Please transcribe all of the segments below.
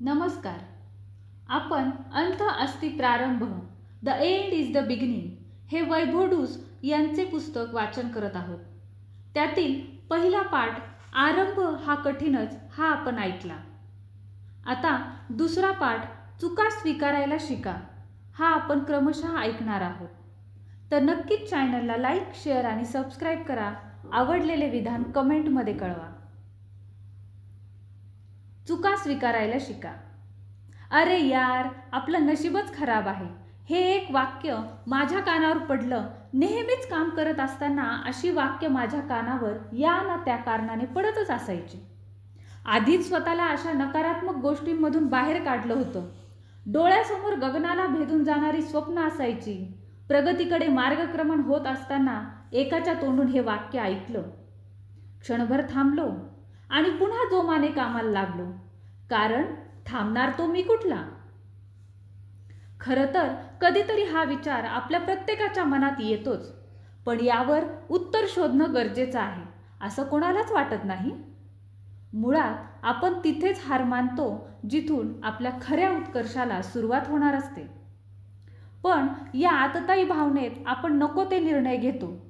नमस्कार. आपण अंत अस्ति प्रारंभ the end is the beginning हे वैभोडूस यांचे पुस्तक वाचन करत आहोत. त्यातील पहिला पाठ आरंभ हा कठीणच हा आपण ऐकला. आता दुसरा पाठ चुका स्वीकारायला शिका हा आपण क्रमशः ऐकणार आहोत. तर नक्कीच चॅनलला लाईक शेअर आणि सबस्क्राईब करा. आवडलेले विधान कमेंटमध्ये कळवा. चुका स्वीकारायला शिका. अरे यार आपलं नशीबच खराब आहे. हे एक वाक्य माझ्या कानावर पडलं. नेहमीच काम करत असताना अशी वाक्य माझ्या कानावर या ना त्या कारणाने पडतच असायची. आधीच स्वतःला अशा नकारात्मक गोष्टींमधून बाहेर काढलं होतं. डोळ्यासमोर गगनाला भेदून जाणारी स्वप्न असायची. प्रगतीकडे मार्गक्रमण होत असताना एकाच्या तोंडून हे वाक्य ऐकलं. क्षणभर थांबलो. आणि पुन्हा जोमाने कामाला लागलो. कारण थांबणार तो मी कुठला? खरं तर कधीतरी हा विचार आपल्या प्रत्येकाच्या मनात येतोच. पण यावर उत्तर शोधणं गरजेचं आहे असं कोणालाच वाटत नाही. मुळात आपण तिथेच हार मानतो जिथून आपल्या खऱ्या उत्कर्षाला सुरुवात होणार असते. पण या आतताई भावनेत आपण नको ते निर्णय घेतो.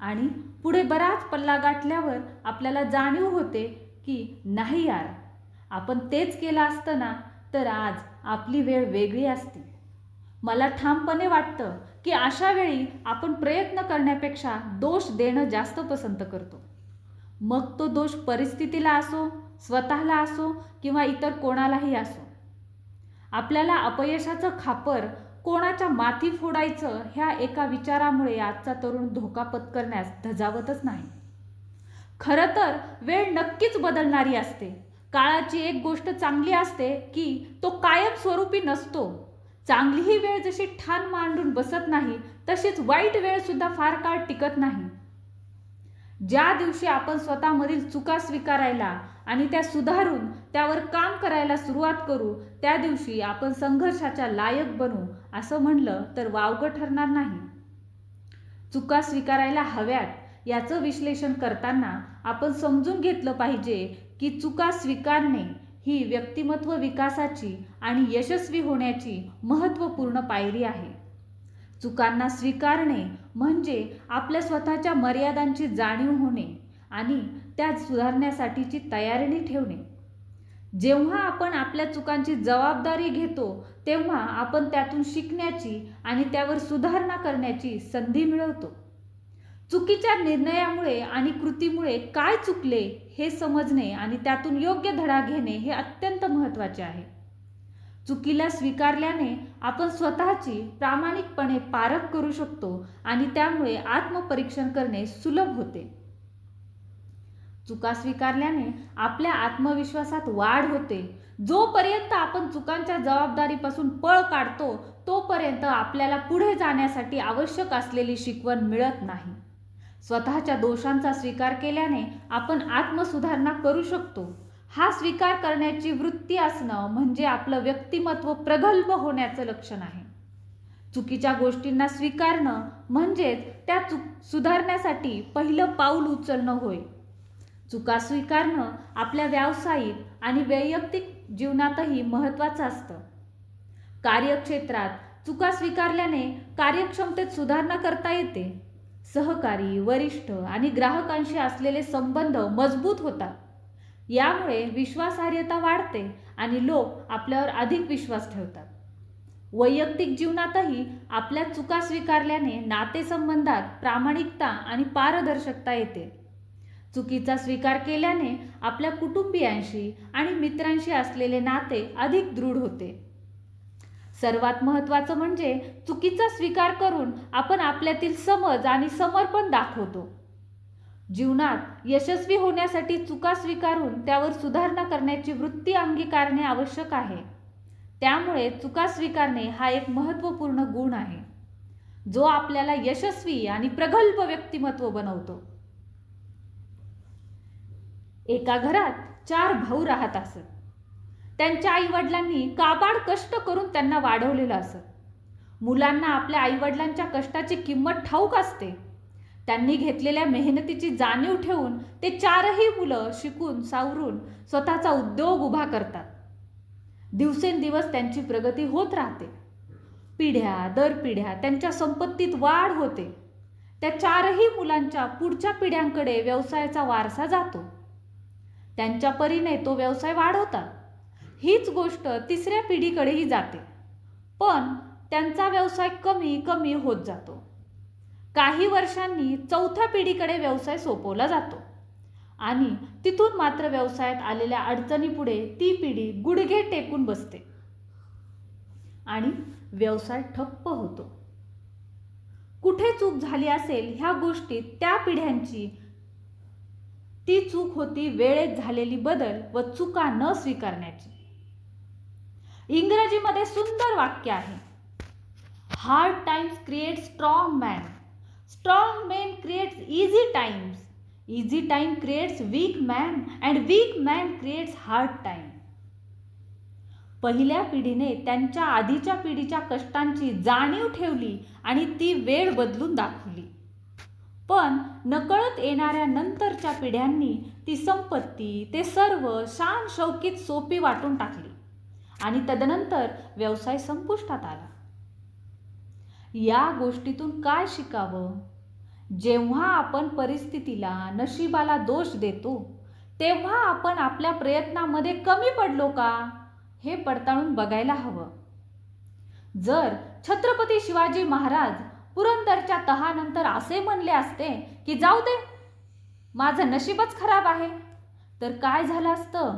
आणि पुढे बराच पल्ला गाठल्यावर आपल्याला जाणीव होते की नाही यार आपण तेच केलं असतं ना तर आज आपली वेळ वेगळी असती. मला ठामपणे वाटतं की अशा वेळी आपण प्रयत्न करण्यापेक्षा दोष देणं जास्त पसंत करतो. मग तो दोष परिस्थितीला असो स्वतःला असो किंवा इतर कोणालाही असो. आपल्याला अपयशाचं खापर कोणाच्या माथी फोडायचं ह्या एका विचारामुळे आजचा तरुण धोका पत्करण्यास धजावतच नाही. खरं तर वेळ नक्कीच बदलणारी असते. काळाची एक गोष्ट चांगली असते की तो कायम स्वरूपी नसतो. चांगलीही वेळ जशी ठाण मांडून बसत नाही तशीच वाईट वेळ सुद्धा फार काळ टिकत नाही. ज्या दिवशी आपण स्वतःमधील चुका स्वीकारायला आणि त्या सुधारून त्यावर काम करायला सुरुवात करू त्या दिवशी आपण संघर्षाच्या लायक बनू असं म्हणलं तर वावगं ठरणार नाही. चुका स्वीकारायला हव्यात याचं विश्लेषण करताना आपण समजून घेतलं पाहिजे की चुका स्वीकारणे ही व्यक्तिमत्व विकासाची आणि यशस्वी होण्याची महत्त्वपूर्ण पायरी आहे. चुकांना स्वीकारणे म्हणजे आपल्या स्वतःच्या मर्यादांची जाणीव होणे आणि त्यात सुधारण्यासाठीची तयारीने ठेवणे. जेव्हा आपण आपल्या चुकांची जबाबदारी घेतो तेव्हा आपण त्यातून शिकण्याची आणि त्यावर सुधारणा करण्याची संधी मिळवतो. चुकीच्या निर्णयामुळे आणि कृतीमुळे काय चुकले हे समजणे आणि त्यातून योग्य धडा घेणे हे अत्यंत महत्त्वाचे आहे. चुकीला स्वीकारल्याने आपण स्वतःची प्रामाणिकपणे पारख करू शकतो आणि त्यामुळे आत्मपरीक्षण करणे सुलभ होते. चुका स्वीकारल्याने आपल्या आत्मविश्वासात वाढ होते. जोपर्यंत आपण चुकांच्या जबाबदारीपासून पळ काढतो तोपर्यंत आपल्याला पुढे जाण्यासाठी आवश्यक असलेली शिकवण मिळत नाही. स्वतःच्या दोषांचा स्वीकार केल्याने आपण आत्मसुधारणा करू शकतो. हा स्वीकार करण्याची वृत्ती असणं म्हणजे आपलं व्यक्तिमत्व प्रगल्भ होण्याचं लक्षण आहे. चुकीच्या गोष्टींना स्वीकारणं म्हणजेच त्या चुक सुधारण्यासाठी पहिलं पाऊल उचलणं होय. चुका स्वीकारणं आपल्या व्यावसायिक आणि वैयक्तिक जीवनातही महत्त्वाचं असतं. कार्यक्षेत्रात चुका स्वीकारल्याने कार्यक्षमतेत सुधारणा करता येते. सहकारी वरिष्ठ आणि ग्राहकांशी असलेले संबंध मजबूत होतात. यामुळे विश्वासार्हता वाढते आणि लोक आपल्यावर अधिक विश्वास ठेवतात. वैयक्तिक जीवनातही आपल्या चुका स्वीकारल्याने नातेसंबंधात प्रामाणिकता आणि पारदर्शकता येते. चुकीचा स्वीकार केल्याने आपल्या कुटुंबियांशी आणि मित्रांशी असलेले नाते अधिक दृढ होते. सर्वात महत्त्वाचं म्हणजे चुकीचा स्वीकार करून आपण आपल्यातील समज आणि समर्पण दाखवतो. जीवनात यशस्वी होण्यासाठी चुका स्वीकारून त्यावर सुधारणा करण्याची वृत्ती अंगीकारणे आवश्यक आहे. त्यामुळे चुका स्वीकारणे हा एक महत्त्वपूर्ण गुण आहे. जो आपल्याला यशस्वी आणि प्रगल्भ व्यक्तिमत्व बनवतो. एका घरात चार भाऊ राहत असत. त्यांच्या आईवडिलांनी काबाड कष्ट करून त्यांना वाढवलेलं असत. मुलांना आपल्या आईवडिलांच्या कष्टाची किंमत ठाऊक असते. त्यांनी घेतलेल्या मेहनतीची जाणीव ठेवून ते चारही मुलं शिकून सावरून स्वतःचा उद्योग उभा करतात. दिवसेंदिवस त्यांची प्रगती होत राहते. पिढ्या दर पिढ्या त्यांच्या संपत्तीत वाढ होते. त्या चारही मुलांच्या पुढच्या पिढ्यांकडे व्यवसायाचा वारसा जातो. त्यांच्या परीने तो व्यवसाय वाढवतात हीच गोष्ट तिसऱ्या पिढीकडेही जाते. पण त्यांचा व्यवसाय कमी कमी होत जातो. काही वर्षांनी चौथ्या पिढीकडे व्यवसाय सोपवला जातो. आणि तिथून मात्र व्यवसायात आलेल्या अडचणीपुढे ती पिढी गुडघे टेकून बसते. आणि व्यवसाय ठप्प होतो. कुठे चूक झाली असेल ह्या गोष्टीत त्या पिढ्यांची ती चूक होती वेळेत झालेली बदल व चुका न स्वीकारण्याची. इंग्रजीमध्ये सुंदर वाक्य आहे. Hard times create strong man strong man creates easy times easy time creates weak man and weak man creates hard time पहिल्या पिढीने त्यांच्या आधीच्या पिढीच्या कष्टांची जाणीव ठेवली आणि ती वेळ बदलून दाखवली. पण नकळत येणाऱ्या नंतरच्या पिढ्यांनी ती संपत्ती ते सर्व शान शौकीत सोपी वाटून टाकली. आणि तदनंतर व्यवसाय संपुष्टात आला. या गोष्टीतून काय शिकावं? जेव्हा आपण परिस्थितीला नशिबाला दोष देतो तेव्हा आपण आपल्या प्रयत्नामध्ये कमी पडलो का? हे पडताळून बघायला हवं. जर छत्रपती शिवाजी महाराज पुरंदरच्या तहानंतर असे म्हणले असते की जाऊ दे. माझं नशीबच खराब आहे. तर काय झालं असतं?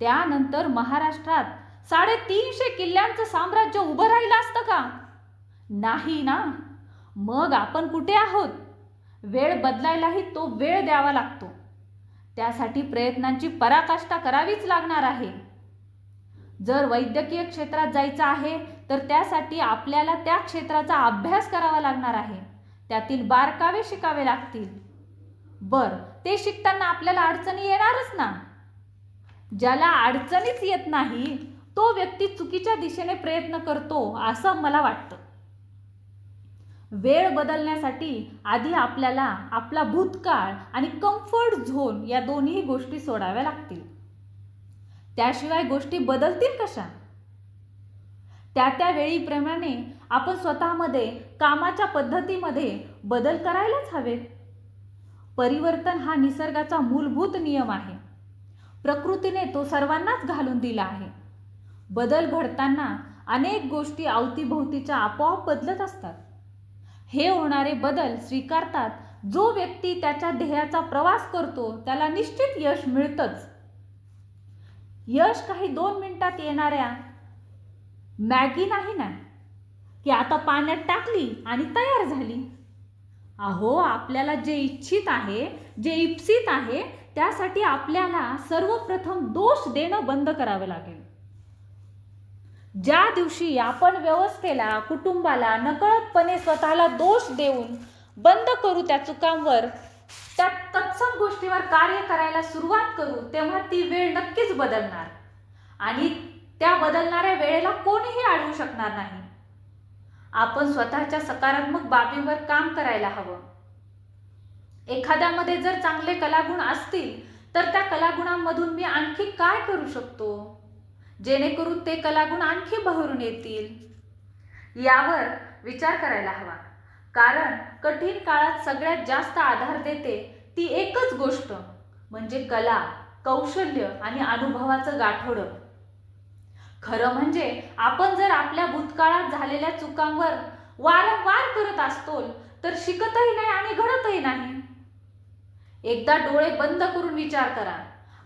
त्यानंतर महाराष्ट्रात साडेतीनशे किल्ल्यांचं साम्राज्य उभं राहिलं असतं का? नाही ना. मग आपण कुठे आहोत? वेळ बदलायलाही तो वेळ द्यावा लागतो. त्यासाठी प्रयत्नांची पराकाष्ठा करावीच लागणार आहे. जर वैद्यकीय क्षेत्रात जायचं आहे तर त्यासाठी आपल्याला त्या क्षेत्राचा अभ्यास करावा लागणार आहे. त्यातील बारकावे शिकावे लागतील. बर ते शिकताना आपल्याला अडचणी येणारच ना. ज्याला अडचणीच येत नाही तो व्यक्ती चुकीच्या दिशेने प्रयत्न करतो असं मला वाटतं. वेळ बदलण्यासाठी आधी आपल्याला आपला भूतकाळ आणि कम्फर्ट झोन या दोन्ही गोष्टी सोडाव्या लागतील. त्याशिवाय गोष्टी बदलतील कशा? त्या त्या वेळीप्रमाणे आपण स्वतःमध्ये कामाच्या पद्धतीमध्ये बदल करायलाच हवेत परिवर्तन हा निसर्गाचा मूलभूत नियम आहे. प्रकृतीने तो सर्वांनाच घालून दिला आहे. बदल घडताना अनेक गोष्टी अवतीभोवतीच्या आपोआप बदलत असतात. हे होणारे बदल स्वीकारतात जो व्यक्ती त्याच्या ध्येयाचा प्रवास करतो त्याला निश्चित यश मिळतंच. यश काही दोन मिनिटात येणाऱ्या मॅगी नाही ना? की आता पाण्यात टाकली आणि तयार झाली. अहो आपल्याला जे इच्छित आहे जे इप्सित आहे त्यासाठी आपल्याला सर्वप्रथम दोष देणं बंद करावं लागेल. ज्या दिवशी आपण व्यवस्थेला कुटुंबाला नकळतपणे स्वतःला दोष देऊन बंद करू त्या चुकांवर त्या तत्सम गोष्टीवर कार्य करायला सुरुवात करू तेव्हा ती वेळ नक्कीच बदलणार. आणि त्या बदलणाऱ्या वेळेला कोणीही अडवू शकणार नाही. आपण स्वतःच्या सकारात्मक बाबीवर काम करायला हवं. एखाद्यामध्ये जर चांगले कलागुण असतील तर त्या कलागुणांमधून मी आणखी काय करू शकतो? जेणेकरून ते कलागुण आणखी बहरून येतील. यावर विचार करायला हवा. कारण कठीण काळात सगळ्यात जास्त आधार देते ती एकच गोष्ट म्हणजे कला कौशल्य आणि अनुभवाचं गाठोडं. खरं म्हणजे आपण जर आपल्या भूतकाळात झालेल्या चुकांवर वारंवार करत असतो तर शिकतही नाही आणि घडतही नाही. एकदा डोळे बंद करून विचार करा.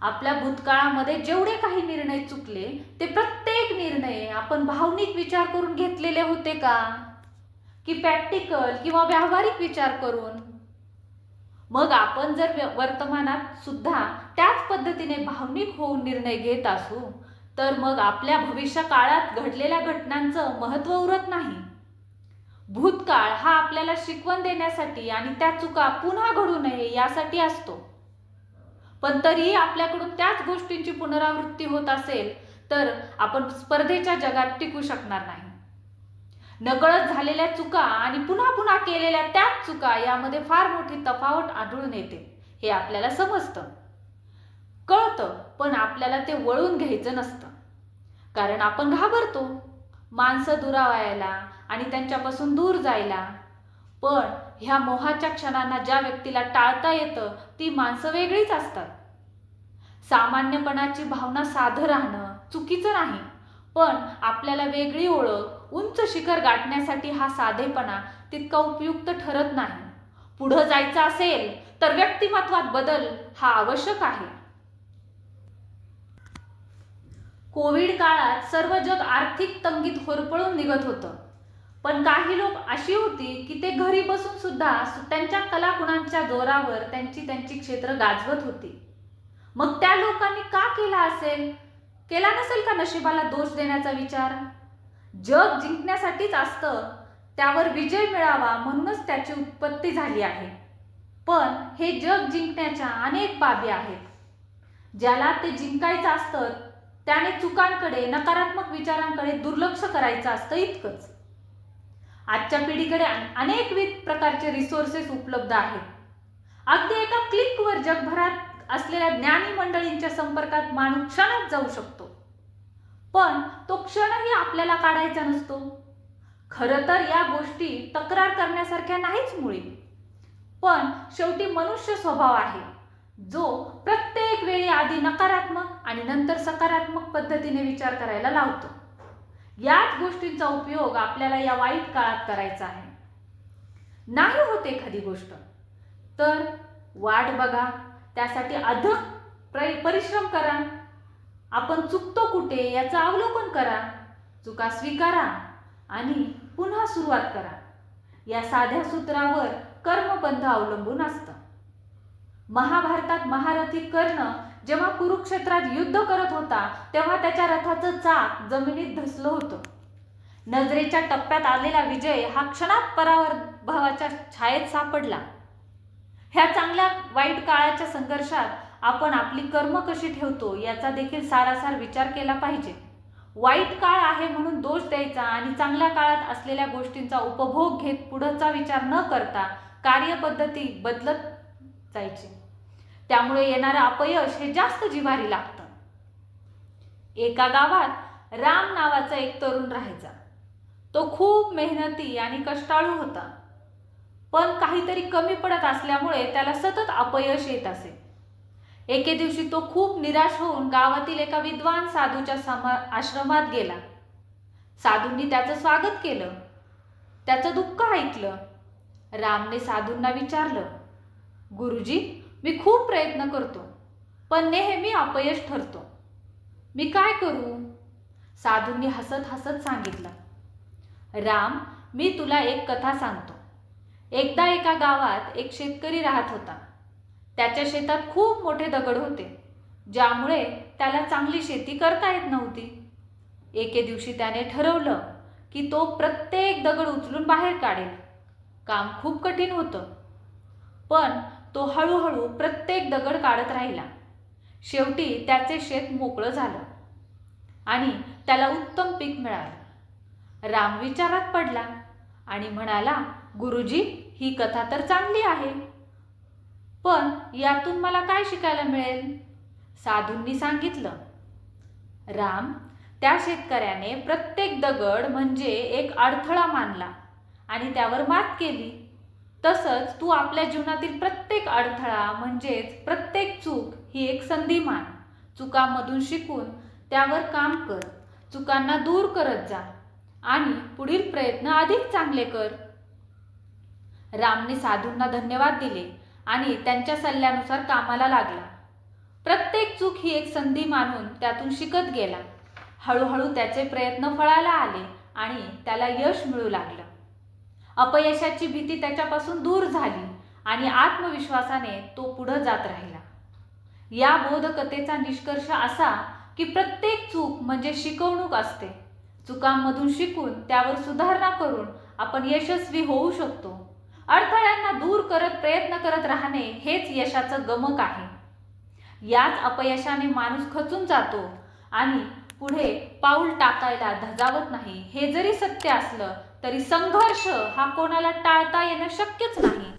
आपल्या भूतकाळामध्ये जेवढे काही निर्णय चुकले ते प्रत्येक निर्णय आपण भावनिक विचार करून घेतलेले होते का? की प्रॅक्टिकल किंवा व्यावहारिक विचार करून. मग आपण जर वर्तमानात सुद्धा त्याच पद्धतीने भावनिक होऊन निर्णय घेत असू तर मग आपल्या भविष्य काळात घडलेल्या घटनांचं महत्त्व उरत नाही. भूतकाळ हा आपल्याला शिकवण देण्यासाठी आणि त्या चुका पुन्हा घडू नये यासाठी असतो. पण तरीही आपल्याकडून त्याच गोष्टींची पुनरावृत्ती होत असेल तर आपण स्पर्धेच्या जगात टिकू शकणार नाही. नकळत झालेल्या चुका आणि पुन्हा पुन्हा केलेल्या त्याच चुका यामध्ये फार मोठी तफावत आढळून येते. हे आपल्याला समजतं. कळतं पण आपल्याला ते वळून घ्यायचं नसतं. कारण आपण घाबरतो. माणसं दुरावायला आणि त्यांच्यापासून दूर जायला. पण ह्या मोहाच्या क्षणांना ज्या व्यक्तीला टाळता येतं ती माणसं वेगळीच असतात. सामान्यपणाची भावना साधं राहणं चुकीचं नाही. पण आपल्याला वेगळी ओळख उंच शिखर गाठण्यासाठी हा साधेपणा तितका उपयुक्त ठरत नाही. पुढं जायचं असेल तर व्यक्तिमत्वात बदल हा आवश्यक आहे. कोविड काळात सर्व जग आर्थिक तंगीत होरपळून निघत होतं. पण काही लोक अशी होती की ते घरी बसून सुद्धा त्यांच्या कलागुणांच्या जोरावर त्यांची त्यांची क्षेत्र गाजवत होती. मग त्या लोकांनी का केला असेल? केला नसेल का नशिबाला दोष देण्याचा विचार? जग जिंकण्यासाठीच असतं त्यावर विजय मिळावा म्हणूनच त्याची उत्पत्ती झाली आहे. पण हे जग जिंकण्याच्या अनेक बाबी आहेत. ज्याला ते जिंकायचं असतं त्याने चुकांकडे नकारात्मक विचारांकडे दुर्लक्ष करायचं असतं इतकंच. आजच्या पिढीकडे अनेकविध प्रकारचे रिसोर्सेस उपलब्ध आहेत. अगदी एका क्लिकवर जगभरात असलेल्या ज्ञानी मंडळींच्या संपर्कात माणूस क्षणात जाऊ शकतो. पण तो क्षणही आपल्याला काढायचा नसतो. खरं तर या गोष्टी तक्रार करण्यासारख्या नाहीच मुळे. पण शेवटी मनुष्य स्वभाव आहे. जो प्रत्येक वेळी आधी नकारात्मक आणि नंतर सकारात्मक पद्धतीने विचार करायला लावतो. याच गोष्टींचा उपयोग आपल्याला या वाईट काळात करायचा आहे. नाही होत एखादी गोष्ट. तर वाट बघा. त्यासाठी अधक परिश्रम करा. आपण चुकतो कुठे याचं अवलोकन करा चुका स्वीकारा आणि पुन्हा सुरुवात करा. या साध्या सूत्रावर कर्मबंध अवलंबून असतं. महाभारतात महारथी कर्ण जेव्हा कुरुक्षेत्रात युद्ध करत होता तेव्हा त्याच्या रथाचं चाक जमिनीत धसलं होतं. नजरेच्या टप्प्यात आलेला विजय हा क्षणात पराभवाच्या छायेत सापडला. ह्या चांगल्या वाईट काळाच्या संघर्षात आपण आपली कर्म कशी ठेवतो याचा देखील सारासार विचार केला पाहिजे. वाईट काळ आहे म्हणून दोष द्यायचा आणि चांगल्या काळात असलेल्या गोष्टींचा उपभोग घेत पुढचा विचार न करता कार्यपद्धती बदलत जायची. त्यामुळे येणारं अपयश हे जास्त जिवारी लागतं. एका गावात राम नावाचा एक तरुण राहायचा. तो खूप मेहनती आणि कष्टाळू होता. पण काहीतरी कमी पडत असल्यामुळे त्याला सतत अपयश येत असे. एके दिवशी तो खूप निराश होऊन गावातील एका विद्वान साधूच्या समा आश्रमात गेला. साधूंनी त्याचं स्वागत केलं. त्याचं दुःख ऐकलं. रामने साधूंना विचारलं गुरुजी मी खूप प्रयत्न करतो पण नेहमी अपयश ठरतो. मी काय करू? साधूंनी हसत हसत सांगितलं राम मी तुला एक कथा सांगतो. एकदा एका गावात एक शेतकरी राहत होता. त्याच्या शेतात खूप मोठे दगड होते ज्यामुळे त्याला चांगली शेती करता येत नव्हती. एके दिवशी त्याने ठरवलं की तो प्रत्येक दगड उचलून बाहेर काढेल. काम खूप कठीण होतं. पण तो हळूहळू प्रत्येक दगड काढत राहिला. शेवटी त्याचे शेत मोकळं झालं आणि त्याला उत्तम पीक मिळालं. राम विचारात पडला आणि म्हणाला गुरुजी ही कथा तर चांगली आहे. पण यातून मला काय शिकायला मिळेल? साधूंनी सांगितलं. राम त्या शेतकऱ्याने प्रत्येक दगड म्हणजे एक अडथळा मानला आणि त्यावर मात केली. तसंच तू आपल्या जीवनातील प्रत्येक अडथळा म्हणजेच प्रत्येक चूक ही एक संधी मान. चुकामधून शिकून त्यावर काम कर. चुकांना दूर करत जा आणि पुढील प्रयत्न अधिक चांगले कर. रामने साधूंना धन्यवाद दिले. आणि त्यांच्या सल्ल्यानुसार कामाला लागला. प्रत्येक चूक ही एक संधी मानून त्यातून शिकत गेला. हळूहळू त्याचे प्रयत्न फळायला आले आणि त्याला यश मिळू लागलं. अपयशाची भीती त्याच्यापासून दूर झाली आणि आत्मविश्वासाने तो पुढं जात राहिला. या बोधकथेचा निष्कर्ष असा की प्रत्येक चूक म्हणजे शिकवणूक असते. चुकांमधून शिकून त्यावर सुधारणा करून आपण यशस्वी होऊ शकतो. अडथळ्यांना दूर करत प्रयत्न करत राहणे हेच यशाचं गमक आहे. याच अपयशाने माणूस खचून जातो आणि पुढे पाऊल टाकायला धजावत नाही. हे जरी सत्य असलं तरी संघर्ष हा कोणाला टाळता येणं शक्यच नाही.